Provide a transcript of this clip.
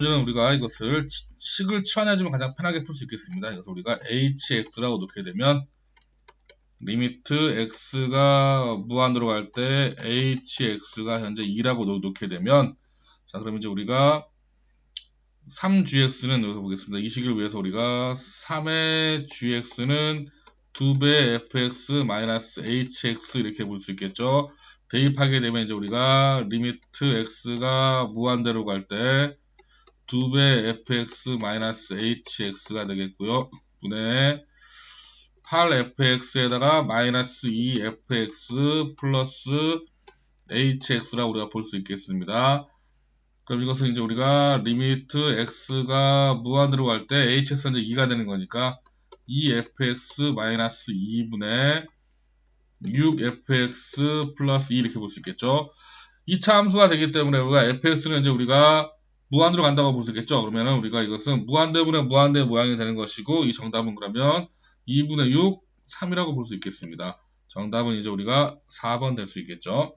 이제는 우리가 이것을 치- 식을 치환해주면 가장 편하게 풀 수 있겠습니다. 그래서 우리가 hx라고 놓게 되면 리미트 x가 무한으로 갈 때 hx가 현재 2라고 놓게 되면 자 그럼 이제 우리가 3gx는 여기서 보겠습니다. 이 식을 위해서 우리가 3의 gx는 2배 fx 마이너스 hx 이렇게 볼 수 있겠죠. 대입하게 되면 이제 우리가 리미트 x가 무한대로 갈때 2배 fx 마이너스 hx가 되겠고요. 분의 8fx에다가 마이너스 2fx 플러스 hx라고 우리가 볼 수 있겠습니다. 그럼 이것은 이제 우리가 리미트 x가 무한으로 갈 때 hx가 이제 2가 되는 거니까 2fx 마이너스 2분의 6fx 플러스 2 이렇게 볼 수 있겠죠. 2차 함수가 되기 때문에 우리가 fx는 이제 우리가 무한으로 간다고 있겠죠. 그러면은 우리가 이것은 무한대분의 무한대 모양이 되는 것이고 이 정답은 그러면 2분의 6, 3이라고 볼 수 있겠습니다. 정답은 이제 우리가 4번 될 수 있겠죠.